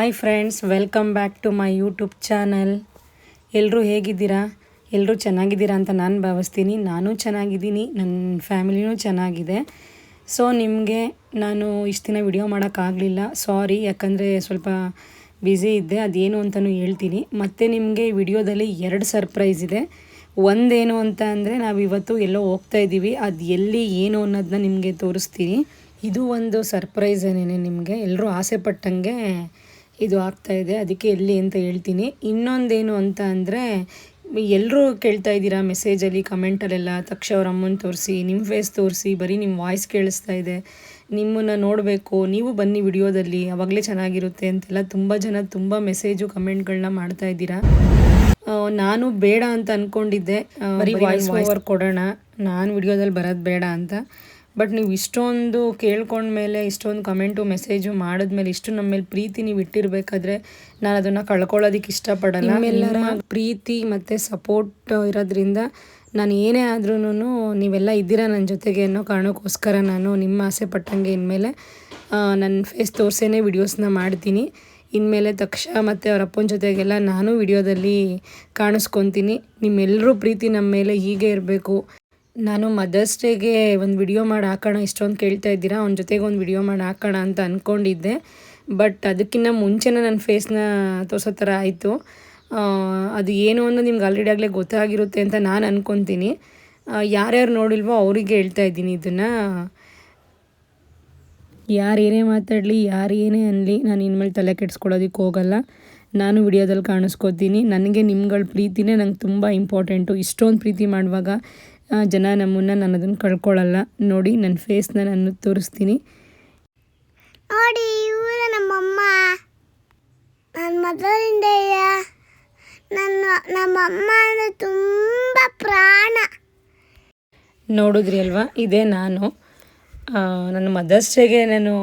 Hi friends welcome back to my YouTube channel ಎಲ್ಲರೂ ಹೇಗಿದ್ದೀರಾ? ಎಲ್ಲರೂ ಚೆನ್ನಾಗಿದ್ದೀರಾ ಅಂತ ನಾನು ಭಾವಿಸ್ತೀನಿ. ನಾನು ಚೆನ್ನಾಗಿದ್ದೀನಿ ನನ್ನ ಫ್ಯಾಮಿಲಿನೂ ಚೆನ್ನಾಗಿದೆ. ಸೊ ನಿಮಗೆ ನಾನು ಇಷ್ಟು ದಿನ ವಿಡಿಯೋ ಮಾಡೋಕ್ಕಾಗಲಿಲ್ಲ. ಸಾರಿ ಯಾಕಂದರೆ ಸ್ವಲ್ಪ ಬ್ಯುಸಿ ಇದ್ದೆ, ಅದೇನು ಅಂತಲೂ ಹೇಳ್ತೀನಿ. ಮತ್ತು ನಿಮಗೆ ವಿಡಿಯೋದಲ್ಲಿ ಎರಡು ಸರ್ಪ್ರೈಸ್ ಇದೆ. ಒಂದೇನು ಅಂತ ಅಂದರೆ ನಾವು ಇವತ್ತು ಎಲ್ಲೋ ಹೋಗ್ತಾ ಇದ್ದೀವಿ. ಅದು ಎಲ್ಲಿ, ಏನು ಅನ್ನೋದನ್ನ ನಿಮಗೆ ತೋರಿಸ್ತೀನಿ. ಇದು ಒಂದು ಸರ್ಪ್ರೈಸ್ ಏನೇನೆ ನಿಮಗೆ? ಎಲ್ಲರೂ ಆಸೆ ಪಟ್ಟಂಗೆ ಇದು ಆಗ್ತಾ ಇದೆ. ಅದಕ್ಕೆ ಎಲ್ಲಿ ಅಂತ ಹೇಳ್ತೀನಿ. ಇನ್ನೊಂದೇನು ಅಂತ ಅಂದರೆ ಎಲ್ಲರೂ ಕೇಳ್ತಾ ಇದ್ದೀರಾ ಮೆಸೇಜಲ್ಲಿ ಕಮೆಂಟಲ್ಲೆಲ್ಲ ತಕ್ಷ ಅವ್ರ ಅಮ್ಮನ ತೋರಿಸಿ ನಿಮ್ಮ ಫೇಸ್ ತೋರಿಸಿ ಬರೀ ನಿಮ್ಮ ವಾಯ್ಸ್ ಕೇಳಿಸ್ತಾ ಇದೆ. ನಿಮ್ಮನ್ನು ನೋಡಬೇಕು ನೀವು ಬನ್ನಿ ವಿಡಿಯೋದಲ್ಲಿ ಅವಾಗಲೇ ಚೆನ್ನಾಗಿರುತ್ತೆ ಅಂತೆಲ್ಲ ತುಂಬ ಜನ ತುಂಬ ಮೆಸೇಜು ಕಮೆಂಟ್ಗಳನ್ನ ಮಾಡ್ತಾ ಇದ್ದೀರಾ. ನಾನು ಬೇಡ ಅಂತ ಅಂದ್ಕೊಂಡಿದ್ದೆ ಬರೀ ವಾಯ್ಸ್ ಓವರ್ ಕೊಡೋಣ. ನಾನು ವಿಡಿಯೋದಲ್ಲಿ ಬರೋದು ಬೇಡ ಅಂತ. ಬಟ್ ನೀವು ಇಷ್ಟೊಂದು ಕೇಳ್ಕೊಂಡ್ಮೇಲೆ ಇಷ್ಟೊಂದು ಕಮೆಂಟು ಮೆಸೇಜು ಮಾಡಿದ್ಮೇಲೆ ಇಷ್ಟು ನಮ್ಮ ಮೇಲೆ ಪ್ರೀತಿ ನೀವು ಇಟ್ಟಿರಬೇಕಾದ್ರೆ ನಾನು ಅದನ್ನು ಕಳ್ಕೊಳ್ಳೋದಕ್ಕೆ ಇಷ್ಟಪಡಲ್ಲ. ಎಲ್ಲರ ಪ್ರೀತಿ ಮತ್ತು ಸಪೋರ್ಟ್ ಇರೋದ್ರಿಂದ ನಾನು ಏನೇ ಆದ್ರೂ ನೀವೆಲ್ಲ ಇದ್ದೀರಾ ನನ್ನ ಜೊತೆಗೆ ಅನ್ನೋ ಕಾರಣಕ್ಕೋಸ್ಕರ ನಾನು ನಿಮ್ಮ ಆಸೆ ಪಟ್ಟಂಗೆ ಇನ್ಮೇಲೆ ನನ್ನ ಫೇಸ್ ತೋರಿಸೇ ವಿಡಿಯೋಸ್ನ ಮಾಡ್ತೀನಿ. ಇನ್ಮೇಲೆ ತಕ್ಷ ಮತ್ತು ಅವ್ರ ಅಪ್ಪನ ಜೊತೆಗೆಲ್ಲ ನಾನು ವಿಡಿಯೋದಲ್ಲಿ ಕಾಣಿಸ್ಕೊತೀನಿ. ನಿಮ್ಮೆಲ್ಲರೂ ಪ್ರೀತಿ ನಮ್ಮ ಮೇಲೆ ಹೀಗೆ ಇರಬೇಕು. ನಾನು ಮದರ್ಸ್ ಡೇಗೆ ಒಂದು ವಿಡಿಯೋ ಮಾಡಿ ಹಾಕೋಣ, ಇಷ್ಟೊಂದು ಕೇಳ್ತಾ ಇದ್ದೀರಾ, ಅವ್ನ ಜೊತೆಗೆ ಒಂದು ವಿಡಿಯೋ ಮಾಡಿ ಹಾಕೋಣ ಅಂತ ಅಂದ್ಕೊಂಡಿದ್ದೆ ಬಟ್ ಅದಕ್ಕಿಂತ ಮುಂಚೆನೇ ನನ್ನ ಫೇಸ್ನ ತೋರಿಸೋ ಥರ ಆಯಿತು. ಅದು ಏನು ಅನ್ನೋದು ನಿಮ್ಗೆ ಆಲ್ರೆಡಿ ಆಗಲೇ ಗೊತ್ತಾಗಿರುತ್ತೆ ಅಂತ ನಾನು ಅಂದ್ಕೊತೀನಿ ಯಾರ್ಯಾರು ನೋಡಿಲ್ವೋ ಅವರಿಗೆ ಹೇಳ್ತಾ ಇದ್ದೀನಿ ಇದನ್ನು. ಯಾರು ಏನೇ ಮಾತಾಡಲಿ, ಯಾರು ಏನೇ ಅನ್ನಲಿ ನಾನು ಇನ್ಮೇಲೆ ತಲೆ ಕೆಡಿಸ್ಕೊಳ್ಳೋದಕ್ಕೆ ಹೋಗಲ್ಲ. ನಾನು ವಿಡಿಯೋದಲ್ಲಿ ಕಾಣಿಸ್ಕೋತೀನಿ. ನನಗೆ ನಿಮ್ಗಳ ಪ್ರೀತಿನೇ ನಂಗೆ ತುಂಬ ಇಂಪಾರ್ಟೆಂಟು ಇಷ್ಟೊಂದು ಪ್ರೀತಿ ಮಾಡುವಾಗ ಜನ ನಮ್ಮನ್ನು ನಾನು ಅದನ್ನು ಕಳ್ಕೊಳ್ಳಲ್ಲ. ನೋಡಿ ನನ್ನ ಫೇಸ್ನ ನಾನು ತೋರಿಸ್ತೀನಿ. ನೋಡಿ ಇವರು ನಮ್ಮಮ್ಮ. ನನ್ನ ಮೊದಲಿಂದ ನನ್ನ ನಮ್ಮಮ್ಮ ಅಂದರೆ ತುಂಬ ಪ್ರಾಣ. ನೋಡಿದ್ರಿ ಅಲ್ವಾ? ಇದೇ ನಾನು. ನನ್ನ ಮದರ್ಸ್ ಡೇಗೆ ನಾನು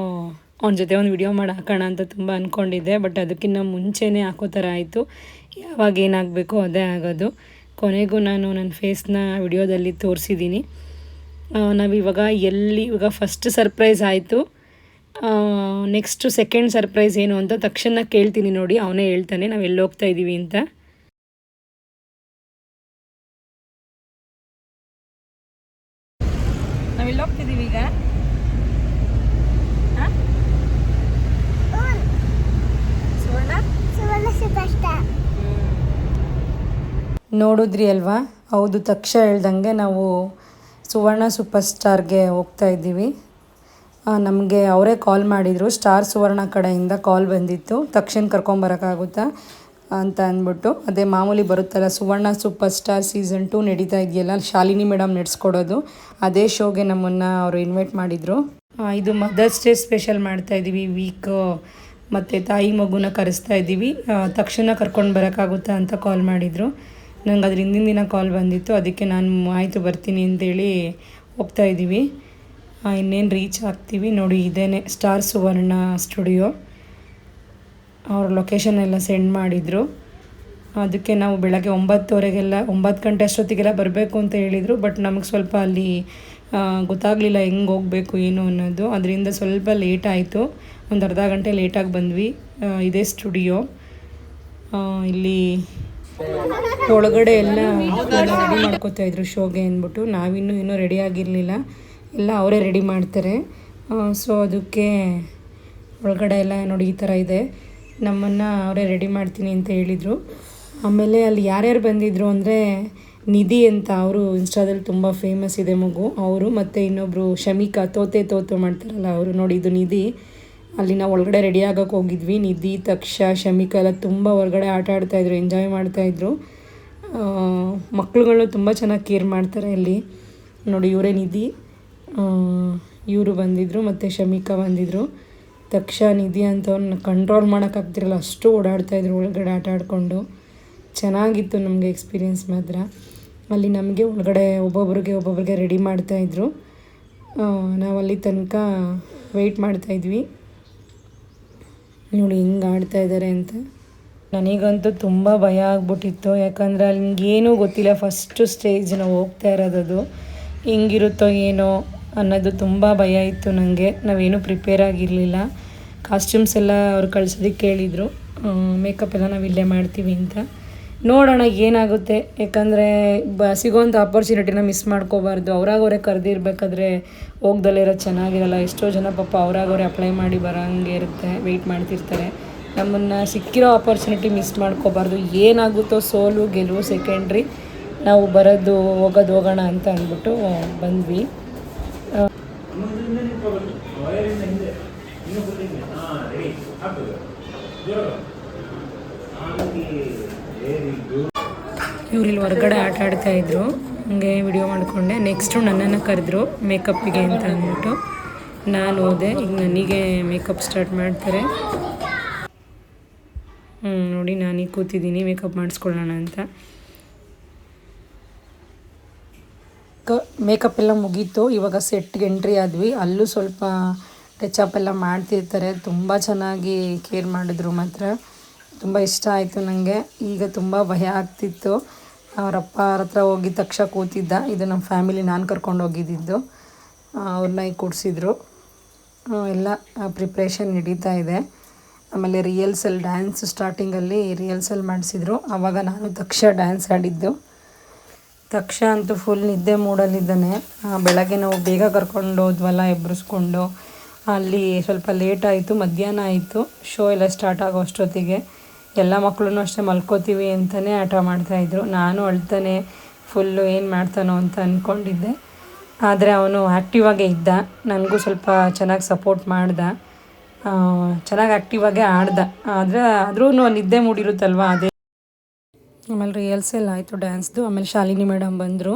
ಅವನ ಜೊತೆ ಒಂದು ವಿಡಿಯೋ ಮಾಡಿ ಹಾಕೋಣ ಅಂತ ತುಂಬ ಅಂದ್ಕೊಂಡಿದ್ದೆ ಬಟ್ ಅದಕ್ಕಿಂತ ಮುಂಚೆನೇ ಹಾಕೋ ಥರ ಆಯಿತು. ಯಾವಾಗ ಏನಾಗಬೇಕು ಅದೇ ಆಗೋದು. ಕೊನೆಗೂ ನಾನು ನನ್ನ ಫೇಸ್ನ ವಿಡಿಯೋದಲ್ಲಿ ತೋರಿಸಿದ್ದೀನಿ. ನಾವಿವಾಗ ಎಲ್ಲಿ, ಇವಾಗ ಫಸ್ಟ್ ಸರ್ಪ್ರೈಸ್ ಆಯಿತು. ನೆಕ್ಸ್ಟು ಸೆಕೆಂಡ್ ಸರ್ಪ್ರೈಸ್ ಏನು ಅಂತ ತಕ್ಷಣ ಕೇಳ್ತೀನಿ ನೋಡಿ, ಅವನೇ ಹೇಳ್ತಾನೆ, ನಾವು ಎಲ್ಲಿ ಹೋಗ್ತಾ ಇದ್ದೀವಿ ಅಂತ ನಾವು ಎಲ್ಲಿ ಹೋಗ್ತಿದ್ದೀವಿ ಈಗ ಸುವರ್ಣ ಸುವರ್ಣ ಸೂಪರ್ ನೋಡಿದ್ರಿ ಅಲ್ವಾ? ಹೌದು, ತಕ್ಷ ಹೇಳ್ದಂಗೆ ನಾವು ಸುವರ್ಣ ಸೂಪರ್ ಸ್ಟಾರ್ಗೆ ಹೋಗ್ತಾ ಇದ್ದೀವಿ. ನಮಗೆ ಅವರೇ ಕಾಲ್ ಮಾಡಿದರು. ಸ್ಟಾರ್ ಸುವರ್ಣ ಕಡೆಯಿಂದ ಕಾಲ್ ಬಂದಿತ್ತು. ತಕ್ಷಣ ಕರ್ಕೊಂಬರೋಕ್ಕಾಗುತ್ತಾ ಅಂತ ಅಂದ್ಬಿಟ್ಟು. ಅದೇ ಮಾಮೂಲಿ ಬರುತ್ತಲ್ಲ, Suvarna super star season two ನಡೀತಾ ಇದೆಯಲ್ಲ, ಶಾಲಿನಿ ಮೇಡಮ್ ನಡೆಸ್ಕೊಡೋದು. ಅದೇ ಶೋಗೆ ನಮ್ಮನ್ನು ಅವರು ಇನ್ವೈಟ್ ಮಾಡಿದರು. ಇದು ಮದರ್ಸ್ ಡೇ ಸ್ಪೆಷಲ್ ಮಾಡ್ತಾ ಇದ್ದೀವಿ ವೀಕ್ ಮತ್ತು ತಾಯಿ ಮಗುನ ಕರೆಸ್ತಾ ಇದ್ದೀವಿ ತಕ್ಷಣ ಕರ್ಕೊಂಡು ಬರೋಕ್ಕಾಗುತ್ತಾ ಅಂತ ಕಾಲ್ ಮಾಡಿದರು. ನಂಗೆ ಅದ್ರ ಹಿಂದಿನ ದಿನ ಕಾಲ್ ಬಂದಿತ್ತು. ಅದಕ್ಕೆ ನಾನು ಆಯಿತು ಬರ್ತೀನಿ ಅಂತೇಳಿ ಹೋಗ್ತಾ ಇದ್ದೀವಿ. ಇನ್ನೇನು ರೀಚ್ ಆಗ್ತೀವಿ ನೋಡಿ, ಇದೇನೆ ಸ್ಟಾರ್ ಸುವರ್ಣ ಸ್ಟುಡಿಯೋ ಅವ್ರ ಲೊಕೇಶನ್ ಎಲ್ಲ ಸೆಂಡ್ ಮಾಡಿದರು. ಅದಕ್ಕೆ ನಾವು ಬೆಳಗ್ಗೆ ಒಂಬತ್ತುವರೆಗೆಲ್ಲ, ಒಂಬತ್ತು ಗಂಟೆ ಅಷ್ಟೊತ್ತಿಗೆಲ್ಲ ಬರಬೇಕು ಅಂತ ಹೇಳಿದರು. ಬಟ್ ನಮಗೆ ಸ್ವಲ್ಪ ಅಲ್ಲಿ ಗೊತ್ತಾಗಲಿಲ್ಲ ಹೆಂಗೆ ಹೋಗಬೇಕು, ಏನು ಅನ್ನೋದು. ಅದರಿಂದ ಸ್ವಲ್ಪ ಲೇಟ್ ಆಯಿತು. ಒಂದು ಅರ್ಧ ಗಂಟೆ ಲೇಟಾಗಿ ಬಂದ್ವಿ. ಇದೇ ಸ್ಟುಡಿಯೋ ಇಲ್ಲಿ ಒಳಗಡೆ ಎಲ್ಲ ರೆಡಿ ಮಾಡ್ಕೋತಾ ಇದ್ರು ಶೋಗೆ ಅಂದ್ಬಿಟ್ಟು. ನಾವಿನ್ನೂ ಇನ್ನೂ ರೆಡಿ ಆಗಿರಲಿಲ್ಲ. ಎಲ್ಲ ಅವರೇ ರೆಡಿ ಮಾಡ್ತಾರೆ. ಸೊ ಅದಕ್ಕೆ ಒಳಗಡೆ ಎಲ್ಲ ನೋಡಿ ಈ ಥರ ಇದೆ. ನಮ್ಮನ್ನು ಅವರೇ ರೆಡಿ ಮಾಡ್ತೀನಿ ಅಂತ ಹೇಳಿದರು. ಆಮೇಲೆ ಅಲ್ಲಿ ಯಾರ್ಯಾರು ಬಂದಿದ್ರು ಅಂದರೆ ನಿಧಿ ಅಂತ ಅವರು ಇನ್ಸ್ಟಾದಲ್ಲಿ ತುಂಬ ಫೇಮಸ್ ಇದೆ ಮಗು. ಅವರು ಮತ್ತು ಇನ್ನೊಬ್ಬರು ಶಮಿಕಾ, ತೋತೆ ತೋತೆ ಮಾಡ್ತಾರಲ್ಲ, ಅವರು ನೋಡಿ ಇದು ನಿಧಿ. ಅಲ್ಲಿ ನಾವು ಒಳಗಡೆ ರೆಡಿ ಆಗೋಕೆ ಹೋಗಿದ್ವಿ. ನಿಧಿ, ತಕ್ಷ, ಶಮಿಕ ಎಲ್ಲ ತುಂಬ ಹೊರಗಡೆ ಆಟ ಆಡ್ತಾಯಿದ್ರು ಎಂಜಾಯ್ ಮಾಡ್ತಾಯಿದ್ರು ಮಕ್ಳುಗಳು ತುಂಬ ಚೆನ್ನಾಗಿ ಕೇರ್ ಮಾಡ್ತಾರೆ ಅಲ್ಲಿ. ನೋಡಿ, ಇವರೇ ನಿಧಿ. ಇವರು ಬಂದಿದ್ದರು ಮತ್ತು ಶಮಿಕಾ ಬಂದಿದ್ದರು ತಕ್ಷ, ನಿಧಿ ಅಂತವ್ರನ್ನ ಕಂಟ್ರೋಲ್ ಮಾಡೋಕ್ಕಾಗ್ತಿರಲ್ಲ ಅಷ್ಟು ಓಡಾಡ್ತಾಯಿದ್ರು ಒಳಗಡೆ ಆಟ ಆಡಿಕೊಂಡು. ಚೆನ್ನಾಗಿತ್ತು ನಮಗೆ ಎಕ್ಸ್ಪೀರಿಯೆನ್ಸ್ ಮಾತ್ರ. ಅಲ್ಲಿ ನಮಗೆ ಒಳಗಡೆ ಒಬ್ಬೊಬ್ರಿಗೆ ಒಬ್ಬೊಬ್ರಿಗೆ ರೆಡಿ ಮಾಡ್ತಾಯಿದ್ರು ನಾವು ಅಲ್ಲಿ ತನಕ ವೆಯ್ಟ್ ಮಾಡ್ತಾಯಿದ್ವಿ ನೋಡಿ, ಹಿಂಗೆ ಆಡ್ತಾ ಇದ್ದಾರೆ ಅಂತ. ನನಗಂತೂ ತುಂಬ ಭಯ ಆಗ್ಬಿಟ್ಟಿತ್ತು. ಯಾಕಂದರೆ ಅಲ್ಲಿ ಹಿಂಗೇನೂ ಗೊತ್ತಿಲ್ಲ. ಫಸ್ಟು ಸ್ಟೇಜ್ ನಾವು ಹೋಗ್ತಾ ಇರೋದದು. ಹೆಂಗಿರುತ್ತೋ ಏನೋ ಅನ್ನೋದು ತುಂಬ ಭಯ ಇತ್ತು ನನಗೆ ನಾವೇನು ಪ್ರಿಪೇರ್ ಆಗಿರಲಿಲ್ಲ. ಕಾಸ್ಟ್ಯೂಮ್ಸ್ ಎಲ್ಲ ಅವ್ರು ಕಳ್ಸೋದಕ್ಕೆ ಕೇಳಿದರು ಮೇಕಪ್ ಎಲ್ಲ ನಾವು ಇಲ್ಲೇ ಮಾಡ್ತೀವಿ ಅಂತ. ನೋಡೋಣ ಏನಾಗುತ್ತೆ. ಯಾಕಂದರೆ ಬ, ಸಿಗೋವಂಥ ಅಪರ್ಚುನಿಟಿನ ಮಿಸ್ ಮಾಡ್ಕೋಬಾರ್ದು. ಅವ್ರಾಗವರೇ ಕರೆದಿರ್ಬೇಕಾದ್ರೆ ಹೋಗ್ದಲ್ಲೇ ಇರೋದು ಚೆನ್ನಾಗಿರಲ್ಲ. ಎಷ್ಟೋ ಜನ ಪಾಪ ಅವ್ರಾಗವರೇ ಅಪ್ಲೈ ಮಾಡಿ ಬರೋಂಗೆ ಇರುತ್ತೆ ವೆಯ್ಟ್ ಮಾಡ್ತಿರ್ತಾರೆ. ನಮ್ಮನ್ನು ಸಿಕ್ಕಿರೋ ಅಪರ್ಚುನಿಟಿ ಮಿಸ್ ಮಾಡ್ಕೋಬಾರ್ದು. ಏನಾಗುತ್ತೋ ಸೋಲು, ಗೆಲುವು ಸೆಕೆಂಡ್ರಿ ನಾವು ಬರೋದು, ಹೋಗೋದು, ಹೋಗೋಣ ಅಂತ ಅಂದ್ಬಿಟ್ಟು ಬಂದ್ವಿ. ಇವ್ರು ಇಲ್ಲಿ ಹೊರಗಡೆ ಆಟ ಆಡ್ತಾ ಇದ್ರು. ಹಂಗೆ ವಿಡಿಯೋ ಮಾಡಿಕೊಂಡೆ. ನೆಕ್ಸ್ಟು ನನ್ನನ್ನು ಕರೆದ್ರು. ಮೇಕಪ್ಪಿಗೆ ಅಂತ ಅಂದ್ಬಿಟ್ಟು ನಾನು ಹೋದೆ. ಈಗ ನನಗೆ ಮೇಕಪ್ ಸ್ಟಾರ್ಟ್ ಮಾಡ್ತಾರೆ. ಹ್ಞೂ ನೋಡಿ ನಾನೀಗ ಕೂತಿದ್ದೀನಿ. ಮೇಕಪ್ ಮಾಡಿಸ್ಕೊಳ್ಳೋಣ ಅಂತ. ಕ ಮೇಕಪ್ ಎಲ್ಲ ಮುಗೀತು. ಇವಾಗ ಸೆಟ್ಗೆ ಎಂಟ್ರಿ ಆದ್ವಿ. ಅಲ್ಲೂ ಸ್ವಲ್ಪ ಟಚ್ ಅಪ್ ಎಲ್ಲ ಮಾಡ್ತಿರ್ತಾರೆ. ತುಂಬ ಚೆನ್ನಾಗಿ ಕೇರ್ ಮಾಡಿದ್ರು ಮಾತ್ರ. ತುಂಬ ಇಷ್ಟ ಆಯಿತು ನನಗೆ ಈಗ ತುಂಬ ಭಯ ಆಗ್ತಿತ್ತು. ಅವರಪ್ಪ ಅವ್ರ ಹತ್ರ ಹೋಗಿದ ತಕ್ಷಣ ಕೂತಿದ್ದ. ಇದು ನಮ್ಮ ಫ್ಯಾಮಿಲಿ ನಾನು ಕರ್ಕೊಂಡು ಹೋಗಿದ್ದಿದ್ದು ಅವ್ರನ್ನ ಈಗ ಕೂಡಿಸಿದ್ರು. ಎಲ್ಲ ಪ್ರಿಪ್ರೇಷನ್ ನಡೀತಾ ಇದೆ. ಆಮೇಲೆ ರಿಯಲ್ಸಲ್ಲಿ ಡ್ಯಾನ್ಸ್ ಸ್ಟಾರ್ಟಿಂಗಲ್ಲಿ ರಿಯಲ್ಸಲ್ಲಿ ಮಾಡಿಸಿದ್ರು. ಆವಾಗ ನಾನು ತಕ್ಷ ಡ್ಯಾನ್ಸ್ ಆಡಿದ್ದು. ತಕ್ಷ ಅಂತೂ ಫುಲ್ ನಿದ್ದೆ ಮೂಡಲ್ಲಿದ್ದಾನೆ. ಬೆಳಗ್ಗೆ ನಾವು ಬೇಗ ಕರ್ಕೊಂಡು ಹೋದ್ವಲ್ಲ ಎಬ್ಬರಿಸ್ಕೊಂಡು ಅಲ್ಲಿ ಸ್ವಲ್ಪ ಲೇಟ್ ಆಯಿತು, ಮಧ್ಯಾಹ್ನ ಆಯಿತು. ಶೋ ಎಲ್ಲ ಸ್ಟಾರ್ಟ್ ಆಗೋ ಅಷ್ಟೊತ್ತಿಗೆ ಎಲ್ಲ ಮಕ್ಕಳು ಅಷ್ಟೇ ಮಲ್ಕೋತೀವಿ ಅಂತಲೇ ಆಟ ಮಾಡ್ತಾಯಿದ್ರು ನಾನು ಅಳ್ತಾನೆ ಫುಲ್ಲು ಏನು ಮಾಡ್ತಾನೋ ಅಂತ ಅಂದ್ಕೊಂಡಿದ್ದೆ ಆದರೆ ಅವನು ಆ್ಯಕ್ಟಿವ್ ಆಗೇ ಇದ್ದ. ನನಗೂ ಸ್ವಲ್ಪ ಚೆನ್ನಾಗಿ ಸಪೋರ್ಟ್ ಮಾಡ್ದ. ಚೆನ್ನಾಗಿ ಆ್ಯಕ್ಟಿವ್ ಆಗೇ ಆಡ್ದ. ಆದರೆ ಆದ್ರೂ ನಿದ್ದೆ ಮೂಡಿರುತ್ತಲ್ವ ಅದೇ. ಆಮೇಲೆ ರಿಹರ್ಸಲ್ ಆಯಿತು ಡ್ಯಾನ್ಸ್ದು ಆಮೇಲೆ ಶಾಲಿನಿ ಮೇಡಮ್ ಬಂದರು.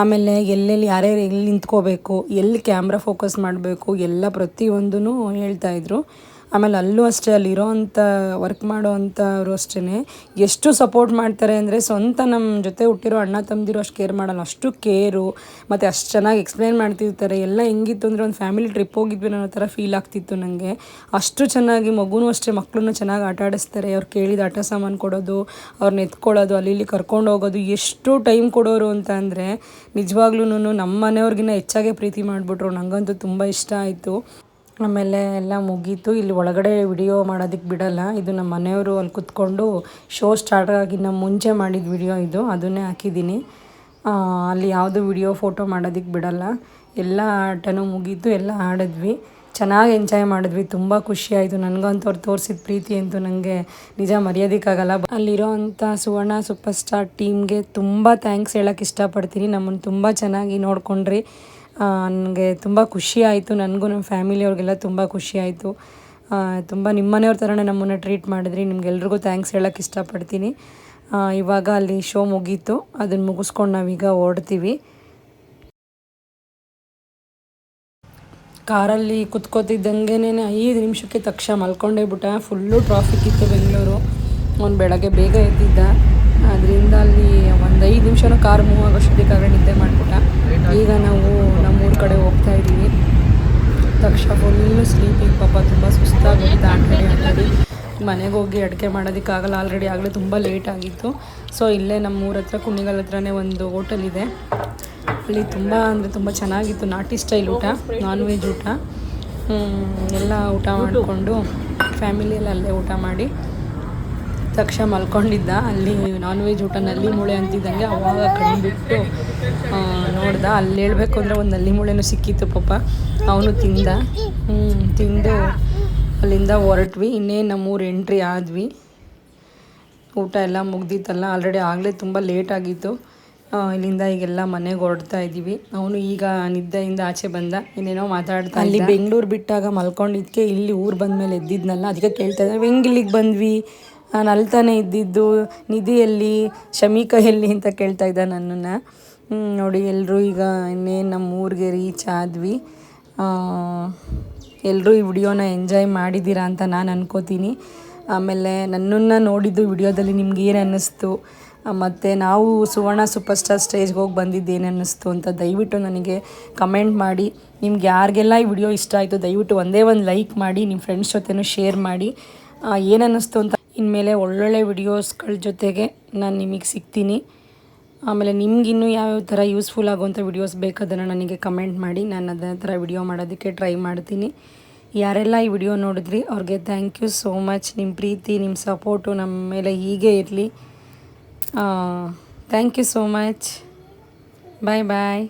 ಆಮೇಲೆ ಎಲ್ಲೆಲ್ಲಿ ಯಾರ್ಯಾರು ಎಲ್ಲಿ ನಿಂತ್ಕೋಬೇಕು, ಎಲ್ಲಿ ಕ್ಯಾಮ್ರಾ ಫೋಕಸ್ ಮಾಡಬೇಕು, ಎಲ್ಲ ಪ್ರತಿಯೊಂದೂ ಹೇಳ್ತಾಯಿದ್ರು ಆಮೇಲೆ ಅಲ್ಲೂ ಅಷ್ಟೇ ಅಲ್ಲಿರೋವಂಥ ವರ್ಕ್ ಮಾಡೋ ಅಂಥವ್ರು ಅಷ್ಟೇ ಎಷ್ಟು ಸಪೋರ್ಟ್ ಮಾಡ್ತಾರೆ ಅಂದರೆ ಸ್ವಂತ ನಮ್ಮ ಜೊತೆ ಹುಟ್ಟಿರೋ ಅಣ್ಣ ತಮ್ಮದಿರು ಅಷ್ಟು ಕೇರ್ ಮಾಡಲ್ಲ. ಅಷ್ಟು ಕೇರು ಮತ್ತು ಅಷ್ಟು ಚೆನ್ನಾಗಿ ಎಕ್ಸ್ಪ್ಲೈನ್ ಮಾಡ್ತಿರ್ತಾರೆ. ಎಲ್ಲ ಹೆಂಗಿತ್ತು ಅಂದರೆ ಒಂದು ಫ್ಯಾಮಿಲಿ ಟ್ರಿಪ್ ಹೋಗಿದ್ವಿ ಅನ್ನೋ ಥರ ಫೀಲ್ ಆಗ್ತಿತ್ತು ನನಗೆ ಅಷ್ಟು ಚೆನ್ನಾಗಿ ಮಗುನೂ ಅಷ್ಟೇ ಮಕ್ಕಳನ್ನ ಚೆನ್ನಾಗಿ ಆಟ ಆಡಿಸ್ತಾರೆ. ಅವ್ರು ಕೇಳಿದ ಆಟ ಸಾಮಾನು ಕೊಡೋದು ಅವ್ರನ್ನ ಎತ್ಕೊಳ್ಳೋದು ಅಲ್ಲಿ ಇಲ್ಲಿ ಕರ್ಕೊಂಡು ಹೋಗೋದು, ಎಷ್ಟು ಟೈಮ್ ಕೊಡೋರು ಅಂತ ಅಂದರೆ ನಿಜವಾಗ್ಲೂ ನಮ್ಮ ಮನೆಯವ್ರಿಗಿನ್ನ ಹೆಚ್ಚಾಗೆ ಪ್ರೀತಿ ಮಾಡಿಬಿಟ್ರು. ನನಗಂತೂ ತುಂಬ ಇಷ್ಟ ಆಯಿತು. ಆಮೇಲೆ ಎಲ್ಲ ಮುಗೀತು. ಇಲ್ಲಿ ಒಳಗಡೆ ವಿಡಿಯೋ ಮಾಡೋದಕ್ಕೆ ಬಿಡಲ್ಲ. ಇದು ನಮ್ಮ ಮನೆಯವರು ಅಲ್ಲಿ ಕುತ್ಕೊಂಡು ಶೋ ಸ್ಟಾರ್ಟ್ ಆಗಿನ್ನ ಮುಂಚೆ ಮಾಡಿದ ವಿಡಿಯೋ ಇದು. ಅದನ್ನೇ ಹಾಕಿದ್ದೀನಿ. ಅಲ್ಲಿ ಯಾವುದು ವಿಡಿಯೋ ಫೋಟೋ ಮಾಡೋದಕ್ಕೆ ಬಿಡಲ್ಲ. ಎಲ್ಲ ಆಟನೂ ಮುಗೀತು. ಎಲ್ಲ ಆಡಿದ್ವಿ. ಚೆನ್ನಾಗಿ ಎಂಜಾಯ್ ಮಾಡಿದ್ವಿ. ತುಂಬ ಖುಷಿಯಾಯಿತು ನನಗಂತೂ ಅವ್ರು ತೋರಿಸಿದ ಪ್ರೀತಿ ಅಂತೂ ನನಗೆ ನಿಜ ಮರೆಯೋದಕ್ಕಾಗಲ್ಲ ಅಲ್ಲಿರೋ ಅಂಥ ಸುವರ್ಣ ಸೂಪರ್ ಸ್ಟಾರ್ ಟೀಮ್ಗೆ ತುಂಬ ಥ್ಯಾಂಕ್ಸ್ ಹೇಳೋಕ್ಕೆ ಇಷ್ಟಪಡ್ತೀನಿ. ನಮ್ಮನ್ನು ತುಂಬ ಚೆನ್ನಾಗಿ ನೋಡ್ಕೊಂಡ್ರಿ. ನನಗೆ ತುಂಬ ಖುಷಿ ಆಯಿತು. ನನಗೂ ನಮ್ಮ ಫ್ಯಾಮಿಲಿಯವ್ರಿಗೆಲ್ಲ ತುಂಬ ಖುಷಿ ಆಯಿತು. ತುಂಬ ನಿಮ್ಮ ಮನೆಯವ್ರ ಥರನೇ ನಮ್ಮನ್ನು ಟ್ರೀಟ್ ಮಾಡಿದ್ರಿ. ನಿಮ್ಗೆಲ್ರಿಗೂ ಥ್ಯಾಂಕ್ಸ್ ಹೇಳೋಕ್ಕೆ ಇಷ್ಟಪಡ್ತೀನಿ. ಇವಾಗ ಅಲ್ಲಿ ಶೋ ಮುಗೀತು. ಅದನ್ನು ಮುಗಿಸ್ಕೊಂಡು ನಾವೀಗ ಓಡ್ತೀವಿ ಕಾರಲ್ಲಿ ಕುತ್ಕೋತಿದ್ದಂಗೆ ಐದು ನಿಮಿಷಕ್ಕೆ ತಕ್ಷಣ ಮಲ್ಕೊಂಡೇ ಬಿಟ್ಟ. ಫುಲ್ಲು ಟ್ರಾಫಿಕ್ ಇತ್ತು ಬೆಂಗಳೂರು. ಅವ್ನು ಬೆಳಗ್ಗೆ ಬೇಗ ಎದ್ದಿದ್ದ. ಅದರಿಂದ ಅಲ್ಲಿ ಒಂದು ಐದು ನಿಮಿಷನೂ ಕಾರ್ ಮೂವ್ ಆಗೋಷ್ಟೊತ್ತಿಗೆ ನಿದ್ದೆ ಮಾಡಿಬಿಟ್ಟ. ಈಗ ನಾವು ಕಡೆ ಹೋಗ್ತಾ ಇದ್ದೀವಿ. ತಕ್ಷಣ ಫುಲ್ಲು ಸ್ಲೀಪಿಂಗ್ ಪಾಪ ತುಂಬ ಸುಸ್ತಾಗೋಗಿತ್ತು ಆಟಾಡಿ ಆಟಾಡಿ ಮನೆಗೆ ಹೋಗಿ ಅಡುಗೆ ಮಾಡೋದಕ್ಕಾಗಲ್ಲ ಆಲ್ರೆಡಿ ಆಗಲೇ ತುಂಬ ಲೇಟ್ ಆಗಿತ್ತು. ಸೊ ಇಲ್ಲೇ ನಮ್ಮ ಊರ ಹತ್ರ ಕುಣಿಗಲ್ ಹತ್ರನೇ ಒಂದು ಹೋಟೆಲ್ ಇದೆ. ಅಲ್ಲಿ ತುಂಬ ಅಂದರೆ ತುಂಬ ಚೆನ್ನಾಗಿತ್ತು ನಾಟಿ ಸ್ಟೈಲ್ ಊಟ ನಾನ್ ವೆಜ್ ಊಟ ಎಲ್ಲ ಊಟ ಮಾಡಿಕೊಂಡು ಫ್ಯಾಮಿಲಿಯಲ್ಲಿ ಅಲ್ಲೇ ಊಟ ಮಾಡಿ. ತಕ್ಷಣ ಮಲ್ಕೊಂಡಿದ್ದ. ಅಲ್ಲಿ ನಾನ್ ವೆಜ್ ಊಟ ನಲ್ಲಿ ಮೂಳೆ ಅಂತಿದ್ದಂಗೆ ಅವಾಗ ಕಣ್ಬಿಟ್ಟು ಬಿಟ್ಟು ನೋಡ್ದ. ಅಲ್ಲಿ ಹೇಳ್ಬೇಕು ಅಂದರೆ ಒಂದು ನಲ್ಲಿ ಮೂಳೆನೂ ಸಿಕ್ಕಿತ್ತು ಪಾಪ. ಅವನು ತಿಂದ. ತಿಂದು ಅಲ್ಲಿಂದ ಹೊರಟ್ವಿ. ಇನ್ನೇನು ನಮ್ಮೂರು ಎಂಟ್ರಿ ಆದ್ವಿ. ಊಟ ಎಲ್ಲ ಮುಗ್ದಿತ್ತಲ್ಲ ಆಲ್ರೆಡಿ ಆಗಲೇ ತುಂಬ ಲೇಟ್ ಆಗಿತ್ತು. ಇಲ್ಲಿಂದ ಈಗೆಲ್ಲ ಮನೆಗೆ ಹೊರಡ್ತಾ ಇದ್ದೀವಿ ಅವನು ಈಗ ನಿದ್ದೆಯಿಂದ ಆಚೆ ಬಂದ. ಇನ್ನೇನೋ ಮಾತಾಡ್ತಾ ಅಲ್ಲಿ ಬೆಂಗಳೂರು ಬಿಟ್ಟಾಗ ಮಲ್ಕೊಂಡಿದ್ದಕ್ಕೆ ಇಲ್ಲಿ ಊರು ಬಂದಮೇಲೆ ಎದ್ದಿದ್ನಲ್ಲ ಅದಕ್ಕೆ ಕೇಳ್ತಾ ಇದ್ದಾರೆ ಹೆಂಗೆ ಇಲ್ಲಿಗೆ ಬಂದ್ವಿ. ನಾನು ಅಲ್ತಾನೆ ಇದ್ದಿದ್ದು ನಿಧಿಯಲ್ಲಿ ಶಮೀಕ ಎಲ್ಲಿ ಅಂತ ಕೇಳ್ತಾ ಇದ್ದ ನನ್ನನ್ನು. ನೋಡಿ ಎಲ್ಲರೂ ಈಗ ಇನ್ನೇನು ನಮ್ಮ ಊರಿಗೆ ರೀಚ್ ಆದ್ವಿ. ಎಲ್ಲರೂ ಈ ವಿಡಿಯೋನ ಎಂಜಾಯ್ ಮಾಡಿದ್ದೀರಾ ಅಂತ ನಾನು ಅನ್ಕೋತೀನಿ. ಆಮೇಲೆ ನನ್ನನ್ನು ನೋಡಿದ್ದು ವಿಡಿಯೋದಲ್ಲಿ ನಿಮ್ಗೆ ಏನು ಅನ್ನಿಸ್ತು? ಮತ್ತು ನಾವು ಸುವರ್ಣ ಸೂಪರ್ ಸ್ಟಾರ್ ಸ್ಟೇಜ್ಗೆ ಹೋಗಿ ಬಂದಿದ್ದು ಏನು ಅನ್ನಿಸ್ತು ಅಂತ ದಯವಿಟ್ಟು ನನಗೆ ಕಮೆಂಟ್ ಮಾಡಿ. ನಿಮ್ಗೆ ಯಾರಿಗೆಲ್ಲ ಈ ವಿಡಿಯೋ ಇಷ್ಟ ಆಯಿತು ದಯವಿಟ್ಟು ಒಂದೇ ಒಂದು ಲೈಕ್ ಮಾಡಿ ನಿಮ್ಮ ಫ್ರೆಂಡ್ಸ್ ಜೊತೆನೂ ಶೇರ್ ಮಾಡಿ. ಏನು ಅನ್ನಿಸ್ತು ಅಂತ ಇನ್ಮೇಲೆ ಒಳ್ಳೊಳ್ಳೆ ವಿಡಿಯೋಸ್ಗಳ ಜೊತೆಗೆ ನಾನು ನಿಮಗೆ ಸಿಗ್ತೀನಿ. ಆಮೇಲೆ ನಿಮ್ಗಿನ್ನೂ ಯಾವ್ಯಾವ ಥರ ಯೂಸ್ಫುಲ್ ಆಗುವಂಥ ವಿಡಿಯೋಸ್ ಬೇಕಾದನ್ನು ನನಗೆ ಕಮೆಂಟ್ ಮಾಡಿ. ನಾನು ಅದೇ ಥರ ವಿಡಿಯೋ ಮಾಡೋದಕ್ಕೆ ಟ್ರೈ ಮಾಡ್ತೀನಿ. ಯಾರೆಲ್ಲ ಈ ವಿಡಿಯೋ ನೋಡಿದ್ರಿ ಅವ್ರಿಗೆ ಥ್ಯಾಂಕ್ ಯು ಸೋ ಮಚ್. ನಿಮ್ಮ ಪ್ರೀತಿ ನಿಮ್ಮ ಸಪೋರ್ಟು ನಮ್ಮ ಮೇಲೆ ಹೀಗೆ ಇರಲಿ. Thank you so much. Bye bye.